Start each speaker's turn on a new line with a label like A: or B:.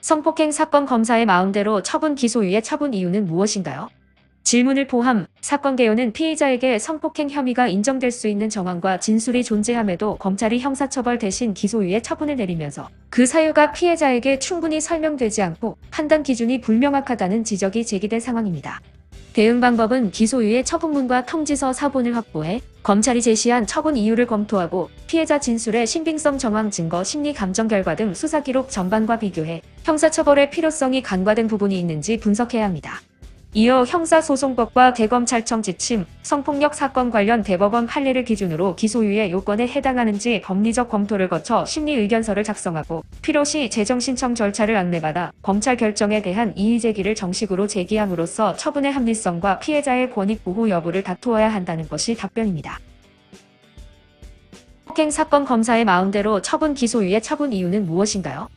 A: 성폭행 사건 검사의 마음대로 처분 기소유예 처분 이유는 무엇인가요? 질문을 포함 사건 개요는 피의자에게 성폭행 혐의가 인정될 수 있는 정황과 진술이 존재함에도 검찰이 형사처벌 대신 기소유예 처분을 내리면서 그 사유가 피해자에게 충분히 설명되지 않고 판단 기준이 불명확하다는 지적이 제기된 상황입니다. 대응 방법은 기소유예 처분문과 통지서 사본을 확보해 검찰이 제시한 처분 이유를 검토하고 피해자 진술의 신빙성 정황 증거 심리 감정 결과 등 수사 기록 전반과 비교해 형사처벌의 필요성이 간과된 부분이 있는지 분석해야 합니다. 이어 형사소송법과 대검찰청 지침, 성폭력 사건 관련 대법원 판례를 기준으로 기소유예 요건에 해당하는지 법리적 검토를 거쳐 심리의견서를 작성하고 필요시 재정신청 절차를 안내받아 검찰 결정에 대한 이의제기를 정식으로 제기함으로써 처분의 합리성과 피해자의 권익 보호 여부를 다투어야 한다는 것이 답변입니다. 폭행 사건 검사의 마음대로 처분 기소유예 처분 이유는 무엇인가요?